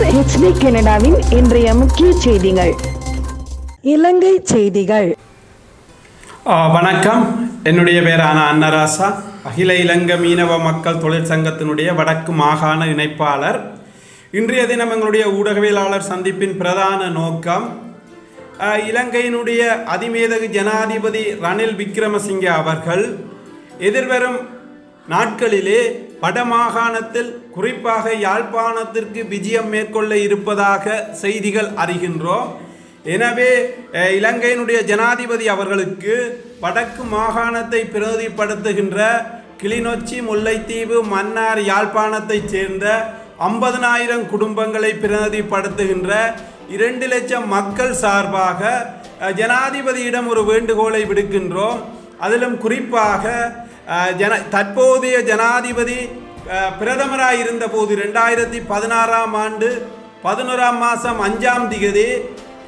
உங்கள் ஹெச்டி கனடாவின் இன்றைய முக்கிய செய்திகள். இலங்கை செய்திகள். வணக்கம். என்னுடைய பேரான அன்னராசா. அகில இலங்கை மீனவ மக்கள் தொழிற்சங்கத்தினுடைய வடக்கு மாகாண இணைப்பாளர். இன்றைய தினம் எங்களுடைய ஊடகவியலாளர் சந்திப்பின் பிரதான நோக்கம் இலங்கையினுடைய அதிமேதகு ஜனாதிபதி ரணில் விக்ரமசிங்கே அவர்கள் எதிர்வரும் நாட்களிலே வடமாகாணத்தில் குறிப்பாக யாழ்ப்பாணத்திற்கு விஜயம் மேற்கொள்ள இருப்பதாக செய்திகள் அறிகின்றோம். எனவே இலங்கையினுடைய ஜனாதிபதி அவர்களுக்கு வடக்கு மாகாணத்தை பிரதிபடுத்துகின்ற கிளிநொச்சி முல்லைத்தீவு மன்னார் யாழ்ப்பாணத்தைச் சேர்ந்த ஐம்பதனாயிரம் குடும்பங்களை பிரதிபடுத்துகின்ற இரண்டு லட்சம் மக்கள் சார்பாக ஜனாதிபதியிடம் ஒரு வேண்டுகோளை விடுக்கின்றோம். அதிலும் குறிப்பாக ஜன தற்போதைய ஜனாதிபதி பிரதமராக இருந்தபோது ரெண்டாயிரத்தி பதினாறாம் ஆண்டு பதினோராம் மாதம் அஞ்சாம் திகதி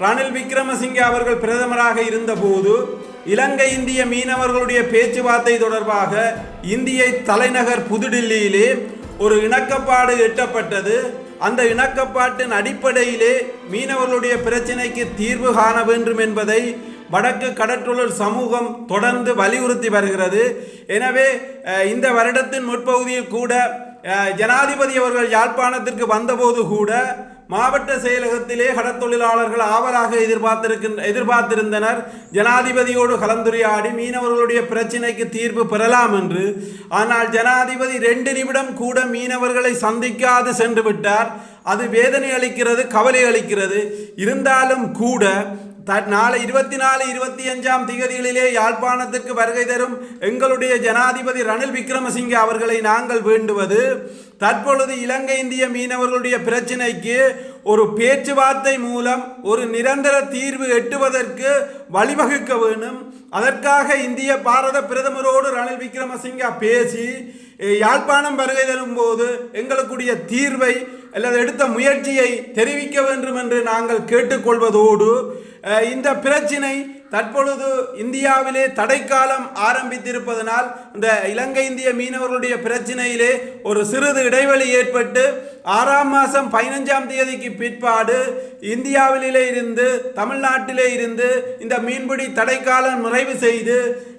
ரணில் விக்ரமசிங்கே அவர்கள் பிரதமராக இருந்தபோது இலங்கை இந்திய மீனவர்களுடைய பேச்சுவார்த்தை தொடர்பாக இந்திய தலைநகர் புதுடில்லியிலே ஒரு இணக்கப்பாடு எட்டப்பட்டது. அந்த இணக்கப்பாட்டின் அடிப்படையிலே மீனவர்களுடைய பிரச்சினைக்கு தீர்வு காண வேண்டும் என்பதை வடக்கு கடற்றொழில் சமூகம் தொடர்ந்து வலியுறுத்தி வருகிறது. எனவே இந்த வருடத்தின் முற்பகுதியில் கூட ஜனாதிபதி அவர்கள் யாழ்ப்பாணத்திற்கு வந்தபோது கூட மாவட்ட செயலகத்திலே கடத்தொழிலாளர்கள் ஆவலாக எதிர்பார்த்திருக்கின்ற எதிர்பார்த்திருந்தனர். ஜனாதிபதியோடு கலந்துரையாடி மீனவர்களுடைய பிரச்சினைக்கு தீர்வு பெறலாம் என்று. ஆனால் ஜனாதிபதி ரெண்டு நிமிடம் கூட மீனவர்களை சந்திக்காது சென்று விட்டார். அது வேதனை அளிக்கிறது கவலை அளிக்கிறது. இருந்தாலும் கூட த நாளை இருபத்தி நாலு இருபத்தி அஞ்சாம் திகதிகளிலே யாழ்ப்பாணத்திற்கு வருகை தரும் எங்களுடைய ஜனாதிபதி ரணில் விக்ரமசிங்கே அவர்களை நாங்கள் வேண்டுவது தற்பொழுது இலங்கை இந்திய மீனவர்களுடைய பிரச்சினைக்கு ஒரு பேச்சுவார்த்தை மூலம் ஒரு நிரந்தர தீர்வு எட்டுவதற்கு வழிவகுக்க வேண்டும். அதற்காக இந்திய பாரத பிரதமரோடு ரணில் விக்ரமசிங்கா பேசி யாழ்ப்பாணம் வருகை தரும்போது எங்களுக்குடைய தீர்வை அல்லது எடுத்த முயற்சியை தெரிவிக்க வேண்டும் என்று நாங்கள் கேட்டுக்கொள்வதோடு இந்த பிரச்சினை தற்பொழுது இந்தியாவிலே தடைக்காலம் ஆரம்பித்திருப்பதனால் இந்த இலங்கை இந்திய மீனவர்களுடைய பிரச்சினையிலே ஒரு சிறிது இடைவெளி ஏற்பட்டு ஆறாம் மாதம் பதினஞ்சாம் தேதிக்கு பிற்பாடு இந்தியாவிலே இருந்து தமிழ்நாட்டிலே இருந்து இந்த மீன்பிடி தடைக்காலம் நிறைவு செய்து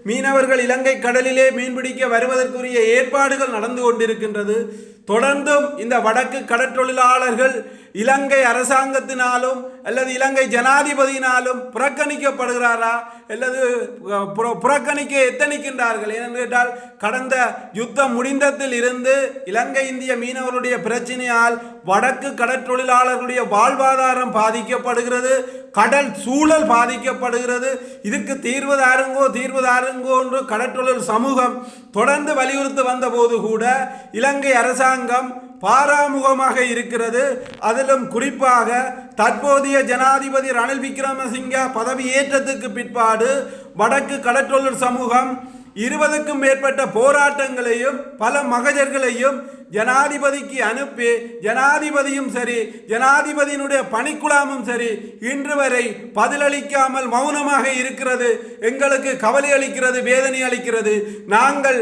மீனவர்கள் இலங்கை கடலிலே மீன்பிடிக்க வருவதற்குரிய ஏற்பாடுகள் நடந்து கொண்டிருக்கின்றது. தொடர்ந்தும் இந்த வடக்கு கடற்றொழிலாளர்கள் இலங்கை அரசாங்கத்தினாலும் அல்லது இலங்கை ஜனாதிபதியினாலும் புறக்கணிக்கப்படுகிறாரா? அல்லது புறக்கணிக்க எத்தனிக்கின்றார்கள்? ஏனென்று கேட்டால் கடந்த யுத்தம் முடிந்ததில் இருந்து இலங்கை இந்திய மீனவருடைய பிரச்சனையால் வடக்கு கடற்றொழிலாளர்களுடைய வாழ்வாதாரம் பாதிக்கப்படுகிறது கடல் சூழல் பாதிக்கப்படுகிறது. இதுக்கு தீர்வு தாருங்கோ தீர்வு தாருங்கோ என்று கடற்றொழில் சமூகம் தொடர்ந்து வலியுறுத்தி வந்தபோது கூட இலங்கை அரசாங்கம் பாராமுகமாக இருக்கிறது. அதிலும் குறிப்பாக தற்போதைய ஜனாதிபதி ரணில் விக்ரமசிங்க பதவியேற்றத்துக்கு பிற்பாடு வடக்கு கடற்றொழில் சமூகம் இருபதுக்கும் மேற்பட்ட போராட்டங்களையும் பல மகஜர்களையும் ஜனாதிபதிக்கு அனுப்பி ஜனாதிபதியும் சரி ஜனாதிபதியினுடைய பணிக்குழாமும் சரி இன்று வரை பதிலளிக்காமல் மௌனமாக இருக்கிறது எங்களுக்கு கவலை அளிக்கிறது வேதனை அளிக்கிறது. நாங்கள்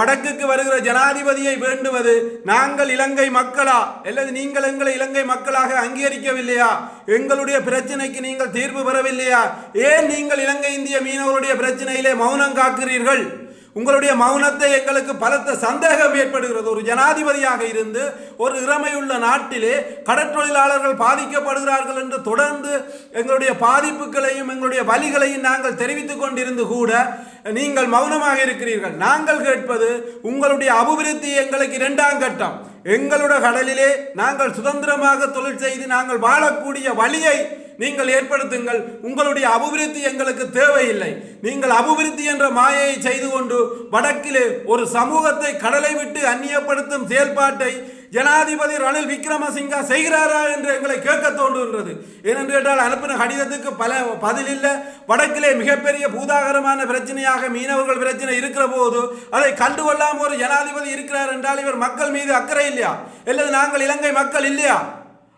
வடக்குக்கு வருகிற ஜனாதிபதியை வேண்டுவது நாங்கள் இலங்கை மக்களா? அல்லது நீங்கள் எங்களை இலங்கை மக்களாக அங்கீகரிக்கவில்லையா? எங்களுடைய பிரச்சனைக்கு நீங்கள் தீர்வு பெறவில்லையா? ஏன் நீங்கள் இலங்கை இந்திய மீனவருடைய பிரச்சனையிலே மௌனம் காக்கிறீர்கள்? உங்களுடைய மௌனத்தை எங்களுக்கு பலத்த சந்தேகம் ஏற்படுகிறது. ஒரு ஜனாதிபதியாக இருந்து ஒரு இறமையுள்ள நாட்டிலே கடற்றொழிலாளர்கள் பாதிக்கப்படுகிறார்கள் என்று தொடர்ந்து எங்களுடைய பாதிப்புகளையும் எங்களுடைய வழிகளையும் நாங்கள் தெரிவித்துக் கொண்டிருந்து கூட நீங்கள் மௌனமாக இருக்கிறீர்கள். நாங்கள் கேட்பது உங்களுடைய அபிவிருத்தி எங்களுக்கு இரண்டாம் கட்டம். எங்களுடைய கடலிலே நாங்கள் சுதந்திரமாக தொழில் செய்து நாங்கள் வாழக்கூடிய வழியை நீங்கள் ஏற்படுத்துங்கள். உங்களுடைய அபிவிருத்தி எங்களுக்கு தேவையில்லை. நீங்கள் அபிவிருத்தி என்ற மாயையை செய்து கொண்டு வடக்கிலே ஒரு சமூகத்தை கடலை விட்டு அந்நியப்படுத்தும் செயல்பாட்டை ஜனாதிபதி ரணில் விக்ரமசிங்கா செய்கிறாரா என்று எங்களை கேட்க தோன்றுகின்றது. ஏனென்று கேட்டால் அனுப்பின கடிதத்துக்கு பல பதில் இல்லை. வடக்கிலே மிகப்பெரிய பூதாகரமான பிரச்சனையாக மீனவர்கள் பிரச்சனை இருக்கிற போது அதை கண்டுகொள்ளாமல் ஒரு ஜனாதிபதி இருக்கிறார் என்றால் இவர் மக்கள் மீது அக்கறை இல்லையா? அல்லது நாங்கள் இலங்கை மக்கள் இல்லையா?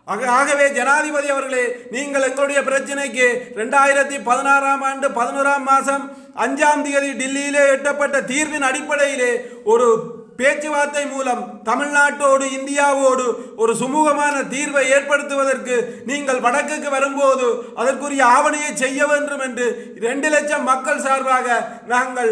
ஆகவே ஜனாதிபதி அவர்களே நீங்கள் எங்களுடைய பிரச்சனைக்கு ரெண்டாயிரத்தி பதினாறாம் ஆண்டு பதினோராம் மாதம் அஞ்சாம் தேதி டில்லியிலே எட்டப்பட்ட தீர்வின் அடிப்படையிலே ஒரு பேச்சுவார்த்தை மூலம் தமிழ்நாட்டோடு இந்தியாவோடு ஒரு சுமூகமான தீர்வை ஏற்படுத்துவதற்கு நீங்கள் வடக்குக்கு வரும்போது அதற்குரிய ஆவணையை செய்ய வேண்டும் என்று ரெண்டு லட்சம் மக்கள் சார்பாக நாங்கள்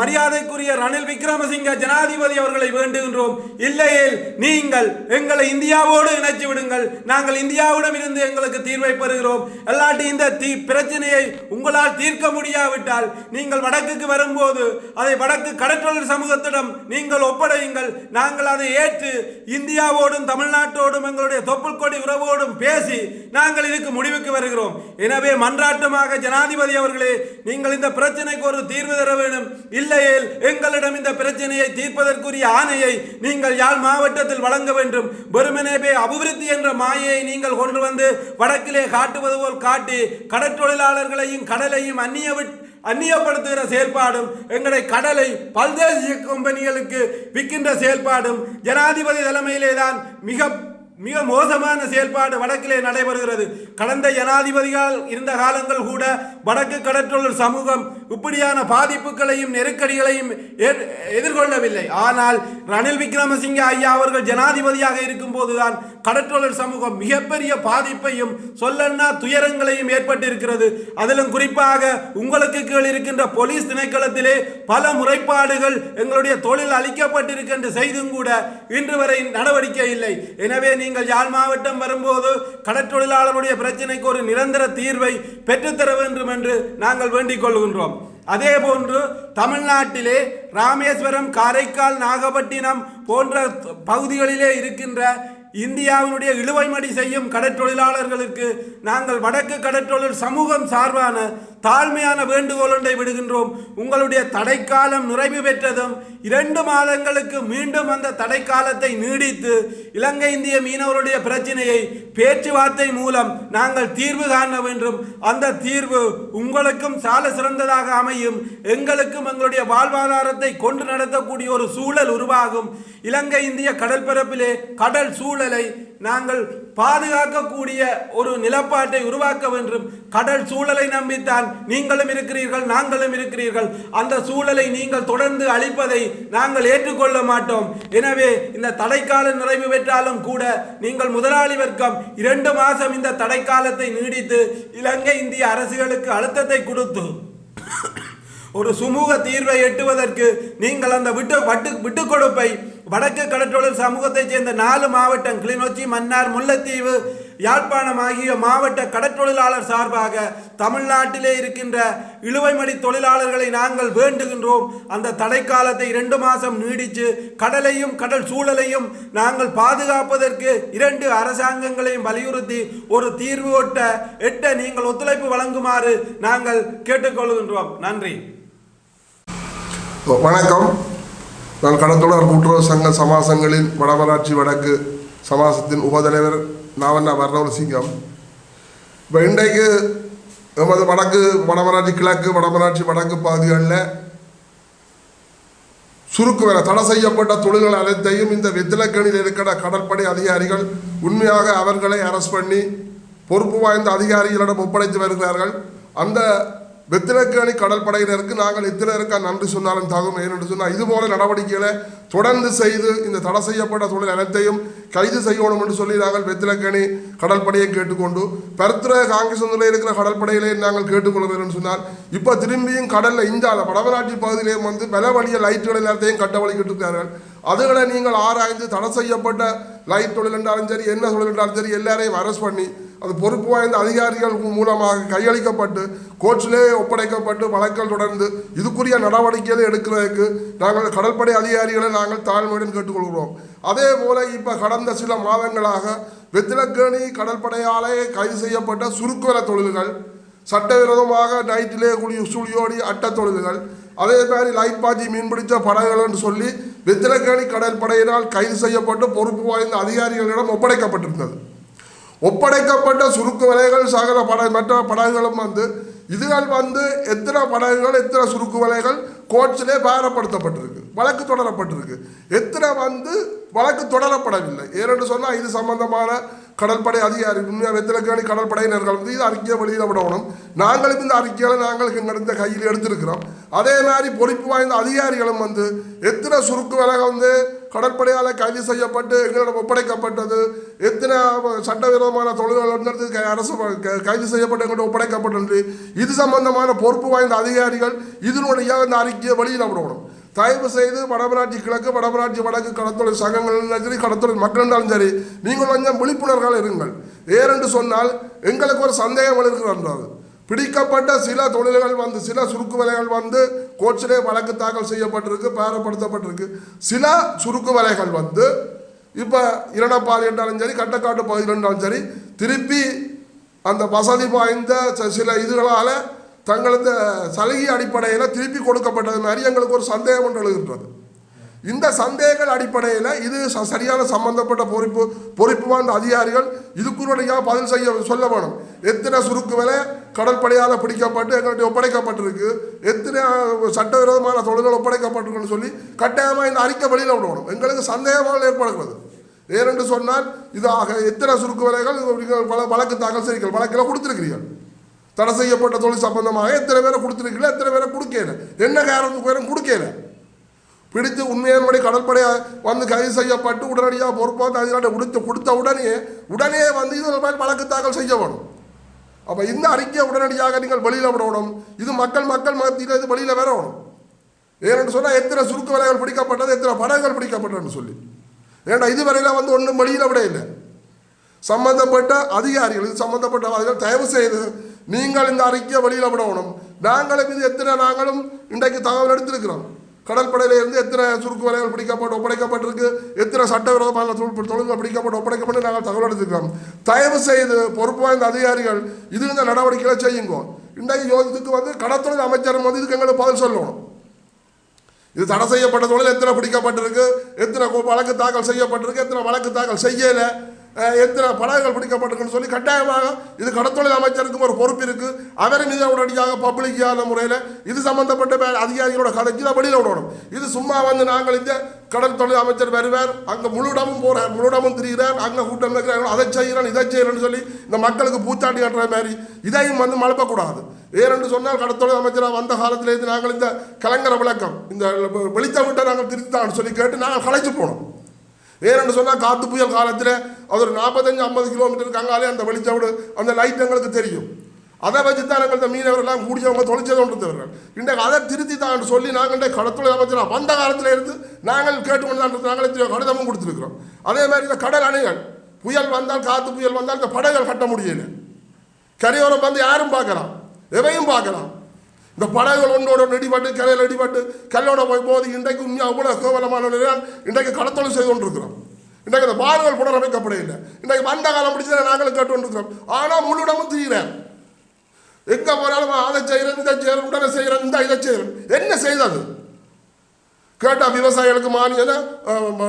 மரியாதைக்குரிய ரணில் விக்ரமசிங்க ஜனாதிபதி அவர்களை வேண்டுகின்றோம். இல்லையேல் நீங்கள் எங்களை இந்தியாவோடு இணைச்சு விடுங்கள். நாங்கள் இந்தியாவிடம் இருந்து எங்களுக்கு தீர்வை பெறுகிறோம். அல்லாட்டி இந்த தீ பிரச்சனையை உங்களால் தீர்க்க முடியாவிட்டால் நீங்கள் வடக்குக்கு வரும்போது அதை வடக்கு கடற்றொழில் சமூகத்திடம் நீங்கள் ஒப்படையுங்கள். நாங்கள் அதை ஏற்று இந்தியாவோடும் தமிழ்நாட்டோடும் எங்களுடைய தொப்புள் கொடி உறவோடும் பேசி நாங்கள் இதுக்கு முடிவுக்கு வருகிறோம். எனவே மன்றாட்டமாக ஜனாதிபதி அவர்களே நீங்கள் இந்த பிரச்சனைக்கு ஒரு தீர்வு தர வேண்டும். இல்லையேல் எங்களிடம் இந்த பிரச்சனையை தீர்ப்பதற்குரிய ஆணையை நீங்கள் யாழ் மாவட்டத்தில் வழங்க வேண்டும். வெறுமனே அபிவிருத்தி என்ற மாயையை நீங்கள் கொண்டு வந்து வடக்கிலே காட்டுவது போல் காட்டி கடற்தொழிலாளர்களையும் கடலையும் அந்நிய விட்டு அந்நியப்படுத்துகிற செயல்பாடும் எங்களை கடலை பல்தேசிய கம்பெனிகளுக்கு விற்கின்ற செயல்பாடும் ஜனாதிபதி தலைமையிலே தான் மிக மிக மோசமான செயல்பாடு வடக்கிலே நடைபெறுகிறது. கடந்த ஜனாதிபதிகள் இருந்த காலங்கள் கூட வடக்கு கடற்றொழில் சமூகம் இப்படியான பாதிப்புகளையும் நெருக்கடிகளையும் எதிர்கொள்ளவில்லை. ஆனால் ரணில் விக்ரமசிங்க ஐயா அவர்கள் ஜனாதிபதியாக இருக்கும்போதுதான் கடற்றொழில் சமூகம் மிகப்பெரிய பாதிப்பையும் சொல்லன்னா துயரங்களையும் ஏற்பட்டிருக்கிறது. அதிலும் குறிப்பாக உங்களுக்கு கீழ் இருக்கின்ற போலீஸ் திணைக்களத்திலே பல முறைப்பாடுகள் எங்களுடைய தொழில் அளிக்கப்பட்டிருக்கின்ற செய்தும் கூட இன்று வரை நடவடிக்கை இல்லை. எனவே நீங்கள் யாழ் மாவட்டம் வரும்போது கடற்றொழிலாளருடைய பிரச்சனைக்கு ஒரு நிரந்தர தீர்வை பெற்றுத்தர வேண்டும் என்று நாங்கள் வேண்டிக் கொள்கின்றோம். அதே போன்று தமிழ்நாட்டிலே ராமேஸ்வரம் காரைக்கால் நாகப்பட்டினம் போன்ற பகுதிகளிலே இருக்கின்ற இந்தியாவினுடைய இழுவைமடி செய்யும் கடற்றொழிலாளர்களுக்கு நாங்கள் வடக்கு கடற்றொழில் சமூகம் சார்பான தாழ்மையான வேண்டுகோள் ஒன்றை விடுகின்றோம். உங்களுடைய தடைக்காலம் நிறைவு பெற்றதும் இரண்டு மாதங்களுக்கு மீண்டும் அந்த தடைக்காலத்தை நீடித்து இலங்கை இந்திய மீனவருடைய பிரச்சனையை பேச்சுவார்த்தை மூலம் நாங்கள் தீர்வு காண வேண்டும். அந்த தீர்வு உங்களுக்கும் சால சிறந்ததாக அமையும். எங்களுக்கும் எங்களுடைய வாழ்வாதாரத்தை கொண்டு நடத்தக்கூடிய ஒரு சூழல் உருவாகும். இலங்கை இந்திய கடற்பரப்பிலே கடல் சூழல் நாங்கள் பாதுகாக்கக்கூடிய ஒரு நிலப்பாட்டை உருவாக்க வேண்டும். கடல் சூழலை நம்பித்தான் நீங்களும் இருக்கிறீர்கள் நாங்களும் இருக்கிறீர்கள். அந்த சூழலை நீங்கள் தொடர்ந்து அளிப்பதை நாங்கள் ஏற்றுக்கொள்ள மாட்டோம். எனவே இந்த தடைக்கால நிறைவு பெற்றாலும் கூட நீங்கள் முதலாளி வர்க்கம் இரண்டு மாதம் இந்த தடைக்காலத்தை நீடித்து இலங்கை இந்திய அரசுகளுக்கு அழுத்தத்தை கொடுத்து ஒரு சுமூக தீர்வை எட்டுவதற்கு நீங்கள் அந்த விட்டு வட்டு விட்டுக் கொடுப்பை வடக்கு கடற்றொழில் சமூகத்தைச் சேர்ந்த நாலு மாவட்டம் கிளிநொச்சி மன்னார் முல்லைத்தீவு யாழ்ப்பாணம் ஆகிய மாவட்ட கடற்றொழிலாளர் சார்பாக தமிழ்நாட்டிலே இருக்கின்ற இழுவைமடி தொழிலாளர்களை நாங்கள் வேண்டுகின்றோம். அந்த தடைக்காலத்தை இரண்டு மாதம் நீடித்து கடலையும் கடல் சூழலையும் நாங்கள் பாதுகாப்பதற்கு இரண்டு அரசாங்கங்களையும் வலியுறுத்தி ஒரு தீர்வு ஒட்ட எட்ட நீங்கள் ஒத்துழைப்பு வழங்குமாறு நாங்கள் கேட்டுக்கொள்கின்றோம். நன்றி. வணக்கம். நான் கடத்தொடர் கூட்டுறவு சங்க சமாசங்களின் வடமராட்சி வடக்கு சமாசத்தின் உபதலைவர் நாவண்ணா வர்ணவசிங்கம். இப்போ இன்றைக்கு நமது வடக்கு வடமராட்சி கிழக்கு வடமராட்சி வடக்கு பகுதிகளில் சுருக்கு வேலை தடை செய்யப்பட்ட தொழில்கள் அனைத்தையும் இந்த வெத்திலக்கணியில் இருக்கிற கடற்படை அதிகாரிகள் உண்மையாக அவர்களை அரெஸ்ட் பண்ணி பொறுப்பு வாய்ந்த அதிகாரிகளிடம் ஒப்படைத்து வருகிறார்கள். அந்த வெத்திலக்கேணி கடற்படையினருக்கு நாங்கள் எத்தனை நன்றி சொன்னாலும் தகும் ஏனென்று சொன்னால் இதுபோல நடவடிக்கைகளை தொடர்ந்து செய்து இந்த தடை செய்யப்பட்ட தொழில் அனைத்தையும் கைது செய்யணும் என்று சொல்லி நாங்கள் வெத்திலக்கேணி கடற்படையை கேட்டுக்கொண்டு பருத்திர காங்கிரஸ் நிலையில் இருக்கிற கடற்படையிலே நாங்கள் கேட்டுக்கொள்கிறோம் சொன்னால் இப்போ திரும்பியும் கடலில் இந்தியாவில் வடமராட்சி பகுதியிலேயும் வந்து பல வழிய லைட்டுகள் எல்லாத்தையும் கட்ட வழிக்கிட்டு இருக்கார்கள் அதுகளை நீங்கள் ஆராய்ந்து தடை செய்யப்பட்ட லைட் தொழில் என்றாலும் சரி என்ன தொழில் என்றாலும் சரி எல்லாரையும் அரெஸ்ட் பண்ணி அது பொறுப்பு வாய்ந்த அதிகாரிகள் மூலமாக கையளிக்கப்பட்டு கோச்சிலே ஒப்படைக்கப்பட்டு வழக்கல் தொடர்ந்து இதுக்குரிய நடவடிக்கைகளை எடுக்கிறதுக்கு நாங்கள் கடற்படை அதிகாரிகளை நாங்கள் தாழ்மையுடன் கேட்டுக்கொள்கிறோம். அதே போல இப்போ கடந்த சில மாதங்களாக வெத்திலக்கேணி கடற்படையாலே கைது செய்யப்பட்ட சுருக்குவல தொழில்கள் சட்டவிரோதமாக நைட்டிலே குடி சுழியோடி அட்ட தொழில்கள் அதே மாதிரி லைட் பாஜி மீன்பிடிச்ச படகுகள் என்று சொல்லி வெத்திலக்கேணி கடற்படையினால் கைது செய்யப்பட்டு பொறுப்பு வாய்ந்த அதிகாரிகளிடம் ஒப்படைக்கப்பட்டிருந்தது. ஒப்படைக்கப்பட்ட சுருக்கு வலைகள் சகல பட மற்ற படகுகளும் வந்து இதுகள் வந்து எத்தனை படகுகள் எத்தனை சுருக்கு வலைகள் கோர்ட்ஸிலே பாரப்படுத்தப்பட்டிருக்கு வழக்கு தொடரப்பட்டிருக்கு. எத்தனை வந்து வழக்கு தொடரப்படவில்லை. ஏனென்று சொன்னால் இது சம்பந்தமான கடற்படை அதிகாரி உண்மையாக வெத்திலக்காணி கடற்படையினர்கள் வந்து இது அறிக்கையை வெளியிட விடணும். நாங்களும் இந்த அறிக்கைகளை நாங்கள் எங்கிருந்த கையில் எடுத்திருக்கிறோம். அதே மாதிரி பொறுப்பு வாய்ந்த அதிகாரிகளும் வந்து எத்தனை சுருக்கு விலக வந்து கடற்படையால் கைது செய்யப்பட்டு எங்களிடம் ஒப்படைக்கப்பட்டது. எத்தனை சட்டவிரோதமான தொழில்கள் அரசு க- கைது செய்யப்பட்டு எங்கள்கிட்ட ஒப்படைக்கப்பட்டது இது சம்பந்தமான பொறுப்பு வாய்ந்த அதிகாரிகள் இதனுடைய இந்த அறிக்கையை வெளியிடப்படணும் விடணும் தயவு செய்து வடமராட்சி கிழக்கு வடமராட்சி வடக்கு கடத்தொழில் சங்கங்கள் சரி கடத்தொழில் மக்கள் இருந்தாலும் சரி நீங்கள் கொஞ்சம் விழிப்புணர்வுகள் இருங்கள். ஏறென்று சொன்னால் எங்களுக்கு ஒரு சந்தேகம் இருக்கிறது பிடிக்கப்பட்ட சில தொழில்கள் வந்து சில சுருக்கு விலைகள் வந்து கோர்ட்ஸிலே வழக்கு தாக்கல் செய்யப்பட்டிருக்கு பாரப்படுத்தப்பட்டிருக்கு. சில சுருக்கு வலைகள் வந்து இப்போ இரணப்பால் என்றாலும் சரி கட்டக்காட்டு பகுதியில் என்றாலும் சரி திருப்பி அந்த வசதி வாய்ந்த ச- சில இதுகளால் தங்களது சலுகை அடிப்படையில் திருப்பி கொடுக்கப்பட்டது மாதிரி எங்களுக்கு ஒரு சந்தேகம் ஒன்று எழுகின்றது. இந்த சந்தேகங்கள் அடிப்படையில் இது ச- சரியான சம்பந்தப்பட்ட பொறுப்பு பொறுப்பு வாய்ந்த அதிகாரிகள் இதுக்குரிய பதில் செய்ய சொல்ல வேணும். எத்தனை சுருக்கு விலை கடற்படையால் பிடிக்கப்பட்டு எங்கள்கிட்ட ஒப்படைக்கப்பட்டிருக்கு. எத்தனை சட்டவிரோதமான தொழில்கள் ஒப்படைக்கப்பட்டிருக்குன்னு சொல்லி கட்டாயமாக இந்த அறிக்கை வெளியில் விடணும். எங்களுக்கு சந்தேகமாக ஏற்படுகிறது. ஏனென்று சொன்னால் இதாக எத்தனை சுருக்கு விலைகள் நீங்கள் வழக்கு தாக்கல் செய்கிறீர்கள் வழக்கில் கொடுத்துருக்கிறீர்கள். தடை செய்யப்பட்ட தொழில் சம்பந்தமாக எத்தனை பேரை கொடுத்துருக்கீங்களா எத்தனை பேரை கொடுக்கல? என்ன காரணத்துக்கு பேரும் கொடுக்கல? பிடித்து உண்மையின்படி கடற்படை வந்து கைது செய்யப்பட்டு உடனடியாக பொறுப்பாக அதிகாரி கொடுத்து கொடுத்த உடனே உடனே வந்து இது வழக்கு தாக்கல் செய்ய வேணும். அப்போ இந்த அறிக்கையை உடனடியாக நீங்கள் வெளியில் விடணும். இது மக்கள் மக்கள் மத்தியில் இது வெளியில் வரணும். ஏன்னு சொன்னால் எத்தனை சுருக்கு வலைகள் பிடிக்கப்பட்டது எத்தனை படங்கள் பிடிக்கப்பட்டதுன்னு சொல்லி. ஏன்னா இதுவரையில் வந்து ஒன்றும் வெளியில் விட இல்லை. சம்பந்தப்பட்ட அதிகாரிகள் இது சம்பந்தப்பட்ட அதிகாரிகள் தயவு செய்து நீங்கள் இந்த அறிக்கையை வெளியில் விடணும். நாங்களும் இது எத்தனை நாங்களும் இன்றைக்கு தகவல் எடுத்திருக்கிறோம். கடற்படையில இருந்து எத்தனை சுருக்கு வலைகள் பிடிக்கப்பட்டு ஒப்படைக்கப்பட்டிருக்கு? எத்தனை சட்டவிரோதமான தொழில்கள் பிடிக்கப்பட்டு ஒப்படைக்கப்பட்டு நாங்கள் தகவல் எடுத்துக்கிறோம். தயவு செய்து பொறுப்பு வாய்ந்த அதிகாரிகள் இது இந்த நடவடிக்கைகளை செய்யுங்க. இன்றைக்கு இதுக்கு வந்து கடற்தொழில் அமைச்சரும் வந்து இதுக்கு எங்களுக்கு பதில் சொல்லணும். இது தடை செய்யப்பட்ட தொழில் எத்தனை பிடிக்கப்பட்டிருக்கு? எத்தனை வழக்கு தாக்கல் செய்யப்பட்டிருக்கு? எத்தனை வழக்கு தாக்கல் செய்யலை? எந்திர எத்தனை படகுகள் பிடிக்கப்பட்டிருக்குன்னு சொல்லி கட்டாயமாக இது கடத்தொழில் அமைச்சருக்கும் ஒரு பொறுப்பு இருக்குது அவர் மீது உடனடியாக பப்ளிக்கான முறையில் இது சம்மந்தப்பட்ட அதிகாரிகளோட கதைக்கு இதை வெளியில் விடணும். இது சும்மா வந்து நாங்கள் இந்த கடல் தொழில் அமைச்சர் வருவார் அங்கே முழுடமும் போகிறார் முழுடமும் திரிகிறார் அங்கே கூட்டம் வைக்கிறாங்க அதை செய்கிறேன் இதை செய்கிறேன்னு சொல்லி இந்த மக்களுக்கு பூச்சாண்டி கட்டுற மாதிரி இதையும் வந்து மழுப்பக்கூடாது ஏனென்று சொன்னால் கடத்தொழில் அமைச்சராக வந்த காலத்திலேருந்து நாங்கள் இந்த கலங்கர விளக்கம் இந்த வெளித்த விட்ட நாங்கள் திருத்தான்னு சொல்லி கேட்டு நாங்கள் கலைச்சு போனோம். வேறென்று சொன்னால் காத்து புயல் காலத்தில் அது ஒரு நாற்பத்தஞ்சு ஐம்பது கிலோமீட்டருக்கு கங்காலே அந்த வெளிச்சவிடு அந்த லைட் எங்களுக்கு தெரியும். அதை வச்சு தான் எங்கள்கிட்ட மீனவர்கள்லாம் கூடியவங்க தொலைச்சது கொண்டிருந்தவர்கள் இன்றைக்கு அதை திருத்தி தான் சொல்லி நாங்கள் இன்றைக்கு கடத்தொழில் வந்த காலத்தில் இருந்து நாங்கள் கேட்டுக்கொண்டு தான் இருக்கோம். நாங்கள் கடிதமும் கொடுத்துருக்குறோம். அதே மாதிரி இந்த கடல் அணைகள் புயல் வந்தால் காற்று புயல் வந்தால் இந்த படகுகள் கட்ட முடியல. கரையோரம் வந்து யாரும் பார்க்கலாம் எவையும் பார்க்கலாம். இந்த படகுகள் ஒன்றோட அடிபட்டு கரையில் அடிபட்டு கல்லோட போய் போது இன்றைக்கு உண்மையாக அவ்வளோ கேவலமான இன்றைக்கு கடத்தொழில் செய்து கொண்டிருக்கிறோம். இன்றைக்கு இந்த பாடுகள் புனரமைக்கப்பட இல்லை இன்றைக்கு வந்த காலம் பிடிச்சதை நாங்களும் கேட்டு கொண்டிருக்கிறோம் ஆனால் முள்ளிடமும் தீரேன் எங்கே போனாலும் அதை செய்கிறேன் இதை செய்கிறேன் உடனே செய்கிறேன் இந்த இதை செய்கிறேன் என்ன செய்தது? கேட்டால் விவசாயிகளுக்கு மானியம்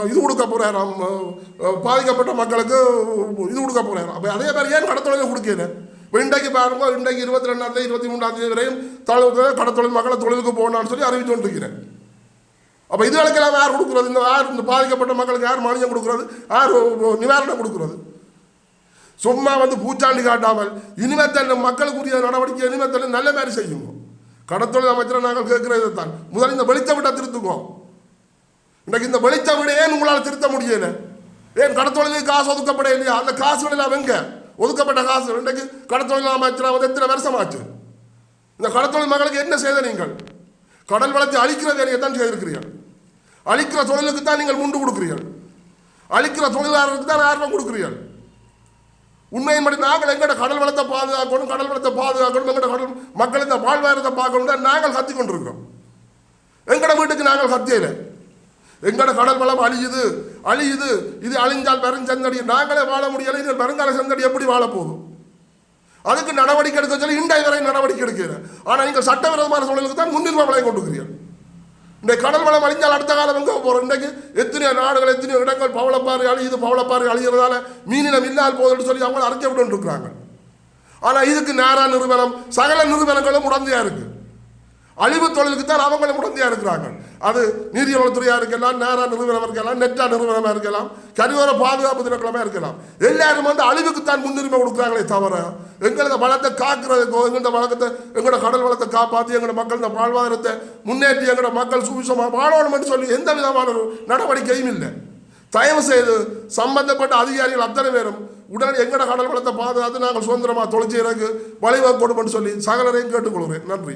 இது கொடுக்க போகிறாராம் பாதிக்கப்பட்ட மக்களுக்கு இது கொடுக்க போகிறாராம் அப்போ அதே மாதிரி ஏன் கடத்தொழில் கொடுக்கல? இன்றைக்கு பாருங்க இன்றைக்கு இருபத்தி ரெண்டாம் தேதி இருபத்தி மூணாம் தேதி வரையும் தொழில் கடத்தொழில் மக்களை தொழிலுக்கு போகணும்னு சொல்லி அறிவித்து கொண்டிருக்கிறேன். அப்போ இதுகளுக்கெல்லாம் யார் கொடுக்குறது? இந்த யார் இந்த பாதிக்கப்பட்ட மக்களுக்கு யார் மானியம் கொடுக்குறது? யார் நிவாரணம் கொடுக்குறது? சும்மா வந்து பூச்சாண்டி காட்டாமல் இனிமேத்தல் மக்களுக்குரிய நடவடிக்கை இனிமேத்தல் நல்ல மாதிரி செய்யுங்க. கடத்தொழில் அமைச்சரை நாங்கள் கேட்கிறது தான் முதல்ல இந்த வெளிச்ச விட்டா திருத்துக்கோம் இன்றைக்கு இந்த வெளிச்ச விட ஏன் உங்களால் திருத்த முடியல. ஏன் கடத்தொழிலுக்கு காசு ஒதுக்கப்பட இல்லையா அந்த காசுகள் எல்லாம் எங்க? ஒதுக்கப்பட்ட காசு இன்றைக்கு கடத்தொழில் அமைச்சராக வந்து எத்தனை வருஷமாச்சு இந்த கடத்தொழில் மக்களுக்கு என்ன செய்த நீங்கள்? கடல் வளத்தை அழிக்கிற வேலையை தான் செய்திருக்கிறீர்கள். அழிக்கிற தொழிலுக்கு தான் நீங்கள் முண்டு கொடுக்குறீர்கள். அழிக்கிற தொழிலாளருக்கு தான் ஆர்வம் கொடுக்கிறீர்கள். உண்மையின்படி நாங்கள் எங்கட கடல் வளத்தை பாதுகாக்கணும் கடல் வளத்தை பாதுகாக்கணும் எங்கட கடல் மக்கள் இந்த வாழ்வாரத்தை பார்க்கணும் தான் நாங்கள் கத்தி கொண்டிருக்கோம் எங்கட வீட்டுக்கு நாங்கள் கத்தியல. எங்கட கடல் வளம் அழியுது அழியுது. இது அழிஞ்சால் பெருஞ்சந்தடி நாங்களே வாழ முடியலை நீங்கள் பெருங்கால சந்தடி எப்படி வாழ போதும் அதுக்கு நடவடிக்கை எடுக்க சொல்லி இன்றைய வரை நடவடிக்கை எடுக்கிறேன் ஆனால் நீங்கள் சட்டவிரோதமான சூழலுக்கு தான் முன்னுரிமை வளையம் கொண்டுக்கிறீர்கள் இந்த கடல் வளம் அழிஞ்சால் அடுத்த காலம் எங்கே போகிறோம் இன்றைக்கு எத்தனையோ நாடுகள் எத்தனையோ இடங்கள் பவளப்பாறை அழியுது பவளப்பாறை அழிகிறதால மீனினம் இல்லால் போகுதுன்னு சொல்லி அவங்கள அறிக்கை விட்டு இருக்கிறாங்க. ஆனால் இதுக்கு நேரா நிறுவனம் சகல நிறுவனங்களும் உடந்தையாக இருக்குது அழிவு தொழிலுக்கு தான் அவங்களும் உடந்தையாக இருக்கிறாங்க. அது நீதிவளத்துறையாக இருக்கலாம் நேரா நிறுவனமாக இருக்கலாம் நெட்டா நிறுவனமாக இருக்கலாம் கரியோர பாதுகாப்பு தினக்கிழமை இருக்கலாம். எல்லாரும் வந்து அழிவுக்கு தான் முன்னுரிமை கொடுக்குறாங்களே தவிர எங்களது வளத்தை காக்கிறதுக்கோ எங்களோட வளத்தை எங்களோட கடல் வளத்தை காப்பாற்றி எங்களோட மக்கள் இந்த வாழ்வாதாரத்தை முன்னேற்றி எங்களோட மக்கள் சுவிசமாக வாழணும்னு சொல்லி எந்த விதமான ஒரு நடவடிக்கையும் இல்லை. தயவு செய்து சம்பந்தப்பட்ட அதிகாரிகள் அத்தனை பேரும் உடனே எங்கட கடல் வளத்தை பாதுகாத்து நாங்கள் சுதந்திரமாக தொலைச்சி எனக்கு வழிவகுக்கணும்னு சொல்லி சகலரையும் கேட்டுக்கொள்கிறேன். நன்றி.